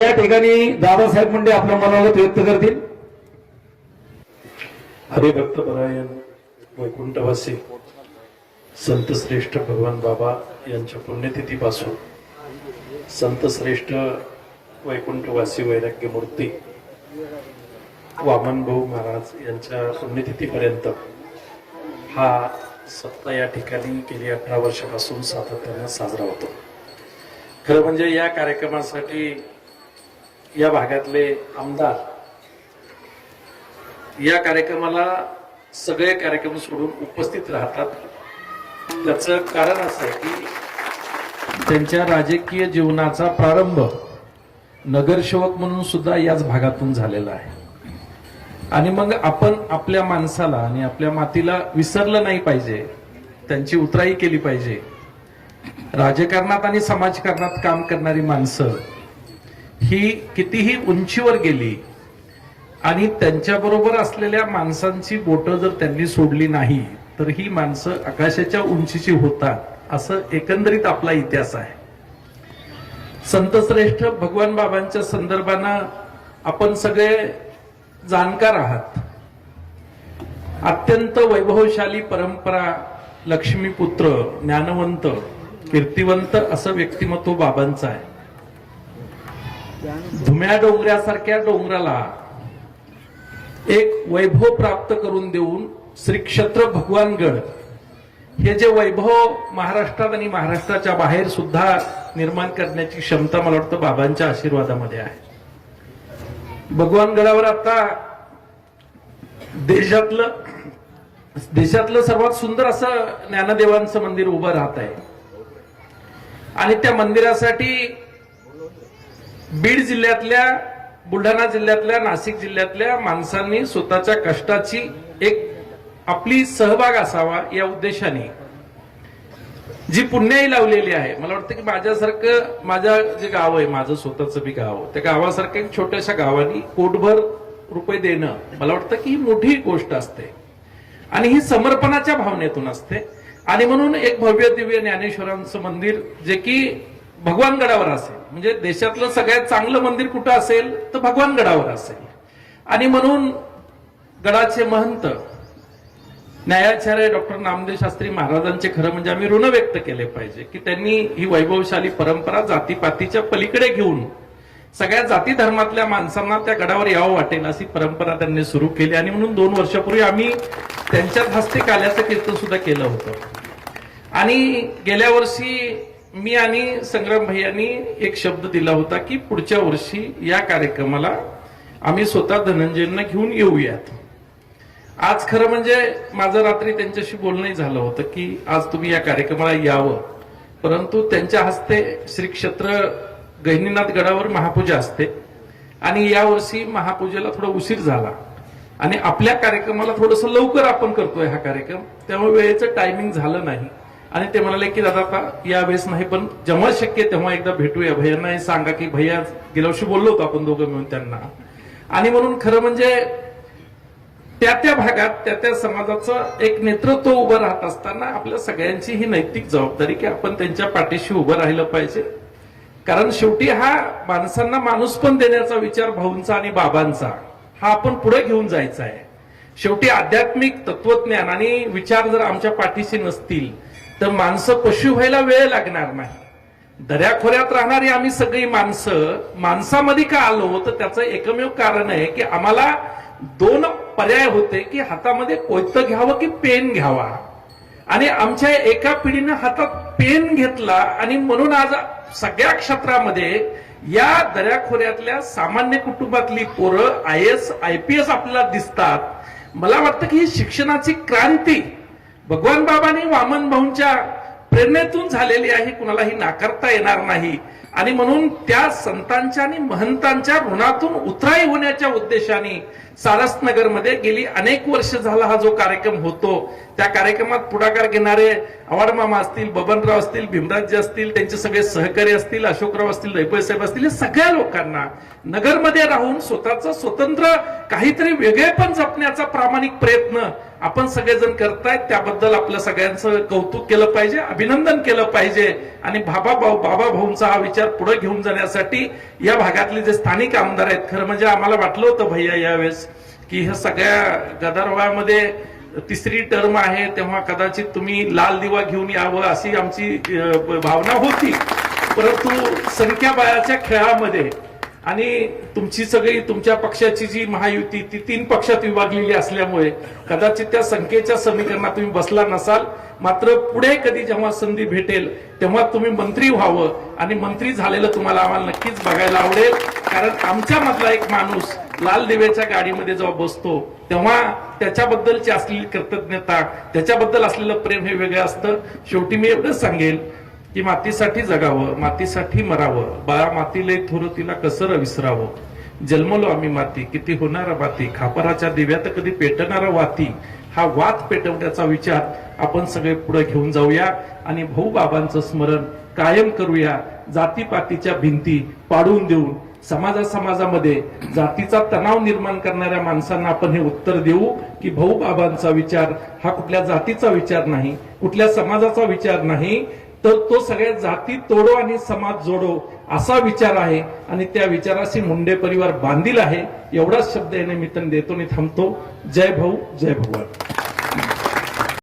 या ठिकाणी दादासाहेब मुंडे आपल्या मनोगत व्यक्त करतील. हरिभक्त परायण वैकुंठवासी संत श्रेष्ठ भगवान बाबा यांच्या पुण्यतिथीपासून संत श्रेष्ठ वैकुंठवासी वैराग्य मूर्ती वामन भाऊ महाराज यांच्या पुण्यतिथीपर्यंत हा सप्ताह या ठिकाणी गेली अठरा वर्षापासून सातत्याने साजरा होतो. खरं म्हणजे या कार्यक्रमासाठी या भागातले आमदार या कार्यक्रमाला सगळे कार्यक्रम सोडून उपस्थित राहतात. त्याचं कारण असं आहे की त्यांच्या राजकीय जीवनाचा प्रारंभ नगरसेवक म्हणून सुद्धा याच भागातून झालेला आहे. आणि मग आपण आपल्या माणसाला आणि आपल्या मातीला विसरलं नाही पाहिजे त्यांची उतराई केली पाहिजे. राजकारणात आणि समाजकारणात काम करणारी माणसं ही कितीही उंचीवर गेली आणि त्यांच्याबरोबर असलेल्या माणसांची बोटं जर त्यांनी सोडली नाही तर ही माणसं आकाशाच्या उंचीची होतात असं एकंदरीत आपला इतिहास आहे. संत श्रेष्ठ भगवान बाबांच्या संदर्भानं आपण सगळे जाणकार आहात. अत्यंत वैभवशाली परंपरा लक्ष्मीपुत्र ज्ञानवंत कीर्तिवंत असं व्यक्तिमत्व बाबांचं आहे. धुम्या डोंगरासारख्या डोंगराला एक वैभव प्राप्त करून देऊन श्री क्षेत्र भगवानगड. हे जे वैभव महाराष्ट्रात आणि महाराष्ट्राच्या बाहेर सुद्धा निर्माण करण्याची क्षमता मला वाटतं बाबांच्या आशीर्वादामध्ये आहे. भगवानगडावर आता देशातलं देशातलं सर्वात सुंदर असं ज्ञानदेवांचं मंदिर उभं राहत आहे. आणि त्या मंदिरासाठी बीड जिल्ह्यातल्या बुलढाणा जिल्ह्यातल्या नाशिक जिल्ह्यातल्या माणसांनी स्वतःच्या कष्टाची एक आपली सहभाग असावा या उद्देशाने जी पुण्याही लावलेली आहे. मला वाटतं की माझ्यासारखं माझ्या जे गाव आहे माझं स्वतःचं बी गाव त्या गावासारखं एक छोट्याशा गावानी कोटभर रुपये देणं मला वाटतं की ही मोठी गोष्ट असते. आणि ही समर्पणाच्या भावनेतून असते. आणि म्हणून एक भव्य दिव्य ज्ञानेश्वरांचं मंदिर जे की भगवानगडावर असेल. म्हणजे देशातलं सगळ्यात चांगलं मंदिर कुठं असेल तर भगवानगडावर असेल. आणि म्हणून गडाचे महंत न्यायाचार्य डॉक्टर नामदेव शास्त्री महाराजांचे खरं म्हणजे आम्ही ऋण व्यक्त केले पाहिजे की त्यांनी ही वैभवशाली परंपरा जातीपातीच्या पलीकडे घेऊन सगळ्या जाती धर्मातल्या माणसांना त्या गडावर यावं वाटेल अशी परंपरा त्यांनी सुरू केली. आणि म्हणून दोन वर्षापूर्वी आम्ही त्यांच्याच हस्ते काल्याचं कीर्तन सुद्धा केलं होतं. आणि गेल्या वर्षी मी आणि संग्राम भैयांनी एक शब्द दिला होता की पुढच्या वर्षी या कार्यक्रमाला आम्ही स्वतः धनंजयंना घेऊन येऊयात. आज खरं म्हणजे माझं रात्री त्यांच्याशी बोलणंही झालं होतं की आज तुम्ही या कार्यक्रमाला यावं. परंतु त्यांच्या हस्ते श्री क्षेत्र गहिनीनाथ गडावर महापूजा असते आणि यावर्षी महापूजेला थोडा उशीर झाला. आणि आपल्या कार्यक्रमाला थोडस लवकर आपण करतोय हा कार्यक्रम. त्यामुळे वेळेचं टायमिंग झालं नाही. आणि ते म्हणाले की दादा आता यावेळेस नाही पण जेव्हा शक्य तेव्हा एकदा भेटूया. भैयांना हे सांगा की भैया गेल्या वर्षी बोललो होतो आपण दोघं मिळून त्यांना. आणि म्हणून खरं म्हणजे त्या त्या भागात त्या त्या समाजाचं एक नेतृत्व उभं राहत असताना आपल्या सगळ्यांची ही नैतिक जबाबदारी की आपण त्यांच्या पाठीशी उभं राहिलं पाहिजे. कारण शेवटी हा माणसांना माणूस पण देण्याचा विचार भाऊंचा आणि बाबांचा हा आपण पुढे घेऊन जायचा आहे. शेवटी आध्यात्मिक तत्वज्ञान आणि विचार जर आमच्या पाठीशी नसतील तर माणसं पशु व्हायला वेळ लागणार नाही. दर्याखोऱ्यात राहणारी आम्ही सगळी माणसं माणसामध्ये का आलो तर त्याचं एकमेव कारण आहे की आम्हाला दोन पर्याय होते की हातामध्ये कोयतं घ्यावं की पेन घ्यावा. आणि आमच्या एका पिढीनं हातात पेन घेतला आणि म्हणून आज सगळ्या क्षेत्रामध्ये या दर्याखोऱ्यातल्या सामान्य कुटुंबातली पोरं I S I P S आपल्याला दिसतात. मला वाटतं की ही शिक्षणाची क्रांती भगवान बाबांनी वामन भाऊंच्या प्रेरणेतून झालेली आहे कुणालाही नाकारता येणार नाही. आणि म्हणून त्या संतांच्या आणि महंतांच्या ऋणातून उतराई होण्याच्या उद्देशाने सारसनगरमध्ये गेली. अनेक वर्ष झाला हा जो कार्यक्रम होतो. त्या कार्यक्रमात पुढाकार घेणारे आवाडमामा असतील बबनराव असतील भीमराजी असतील त्यांचे सगळे सहकारी असतील अशोकराव असतील दैपय साहेब असतील या सगळ्या लोकांना नगरमध्ये राहून स्वतःचं स्वतंत्र काहीतरी वेगळेपण जपण्याचा प्रामाणिक प्रयत्न आपण सगळेजण करतायत त्याबद्दल आपलं सगळ्यांचं कौतुक केलं पाहिजे अभिनंदन केलं पाहिजे. आणि बाबा भाऊ बाबा भाऊंचा हा विचार पुढे घेऊन जाण्यासाठी या भागातले जे स्थानिक आमदार आहेत खरं म्हणजे आम्हाला वाटलं होतं भैया यावेळेस की ह्या सगळ्या गदारोळामध्ये तिसरी टर्म आहे तेव्हा कदाचित तुम्ही लाल दिवा घेऊन यावं अशी आमची भावना होती. परंतु संख्याबळाच्या खेळामध्ये आणि तुमची सगळी तुमच्या पक्षाची जी महायुती ती तीन पक्षात विभागलेली असल्यामुळे कदाचित त्या संख्येच्या समीकरणात तुम्ही बसला नसाल. मात्र पुढे कधी जेव्हा संधी भेटेल तेव्हा तुम्ही मंत्री व्हावं आणि मंत्री झालेलं तुम्हाला आम्हाला नक्कीच बघायला आवडेल. कारण आमच्या मधला एक माणूस लाल दिव्याच्या गाडीमध्ये जेव्हा बसतो तेव्हा त्याच्याबद्दलची असलेली कृतज्ञता त्याच्याबद्दल असलेलं प्रेम हे वेगळं असतं. शेवटी मी एवढंच सांगेल की मातीसाठी जगावं मातीसाठी मरावं. बाळा मातीले थोर तिला कसर विसरावं? जन्मलो आम्ही माती किती होणारा माती. खापराच्या दिव्यात कधी पेटणारा वाती. हा वात पेटवण्याचा विचार आपण सगळे पुढे घेऊन जाऊया आणि भाऊ बाबांचं स्मरण कायम करूया. जातीपातीच्या भिंती पाडून देऊन समाजा समाजामध्ये जातीचा तणाव निर्माण करणाऱ्या माणसांना आपण हे उत्तर देऊ की भाऊ बाबांचा विचार हा कुठल्या जातीचा विचार नाही कुठल्या समाजाचा विचार नाही तर तो सगळ्या जाती तोडो आणि समाज जोडो असा विचार आहे. आणि त्या विचाराशी मुंडे परिवार बांधील आहे. एवढाच शब्द या निमित्ताने देतो आणि थांबतो. जय भाऊ जय भगवान.